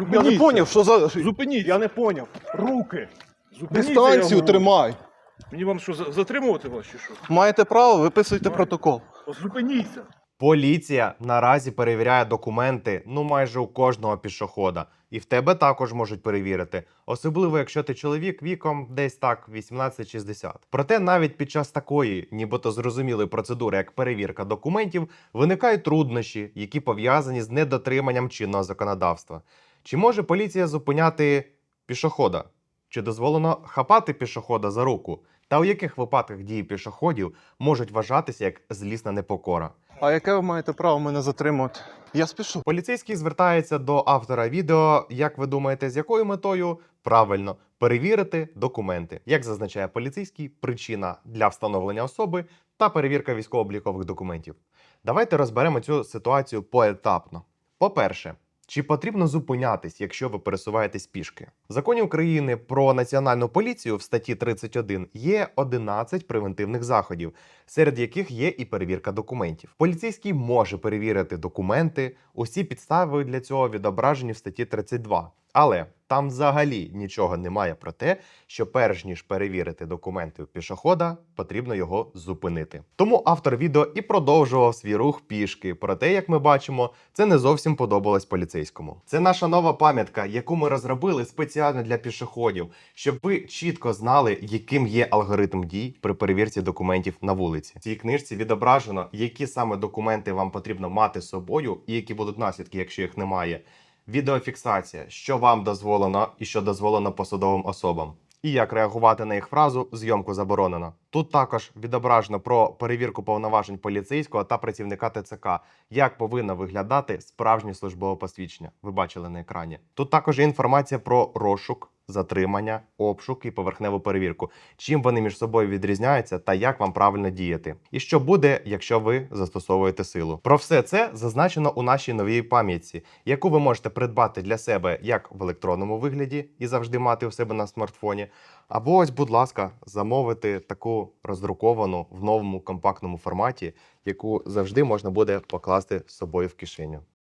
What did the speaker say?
Я не Зупиніться. поняв, що за. Зупиніть. Я не поняв. Руки. Зупиніться, я Дистанцію говорю. тримай. Мені вам що, за- затримувати вас чи що? Маєте право, виписуйте Маю. протокол. Зупиніться. Поліція наразі перевіряє документи ну майже у кожного пішохода, і в тебе також можуть перевірити, особливо якщо ти чоловік віком десь так 18-60. Проте навіть під час такої, нібито зрозумілої процедури, як перевірка документів, виникають труднощі, які пов'язані з недотриманням чинного законодавства. Чи може поліція зупиняти пішохода? Чи дозволено хапати пішохода за руку? Та у яких випадках дії пішоходів можуть вважатися як злісна непокора? А яке ви маєте право мене затримувати? Я спішу. Поліцейський звертається до автора відео. Як ви думаєте, з якою метою? Правильно перевірити документи. Як зазначає поліцейський, причина для встановлення особи та перевірка військово-облікових документів. Давайте розберемо цю ситуацію поетапно. По-перше, чи потрібно зупинятись, якщо ви пересуваєтесь пішки? В законі України про національну поліцію в статті 31 є 11 превентивних заходів, серед яких є і перевірка документів. Поліцейський може перевірити документи. Усі підстави для цього відображені в статті 32. Але там взагалі нічого немає про те, що перш ніж перевірити документи у пішохода, потрібно його зупинити. Тому автор відео і продовжував свій рух пішки. Проте, як ми бачимо, це не зовсім подобалось поліцейському. Це наша нова пам'ятка, яку ми розробили спеціально для пішоходів, щоб ви чітко знали, яким є алгоритм дій при перевірці документів на вулиці. В цій книжці відображено, які саме документи вам потрібно мати з собою, і які будуть наслідки, якщо їх немає. Відеофіксація, що вам дозволено і що дозволено посадовим особам. І як реагувати на їх фразу зйомку заборонено. Тут також відображено про перевірку повноважень поліцейського та працівника ТЦК, як повинно виглядати справжнє службове посвідчення. Ви бачили на екрані. Тут також є інформація про розшук, затримання, обшук і поверхневу перевірку, чим вони між собою відрізняються та як вам правильно діяти. І що буде, якщо ви застосовуєте силу. Про все це зазначено у нашій новій пам'ятці, яку ви можете придбати для себе як в електронному вигляді і завжди мати у себе на смартфоні. Або ось, будь ласка, замовити таку роздруковану в новому компактному форматі, яку завжди можна буде покласти з собою в кишеню.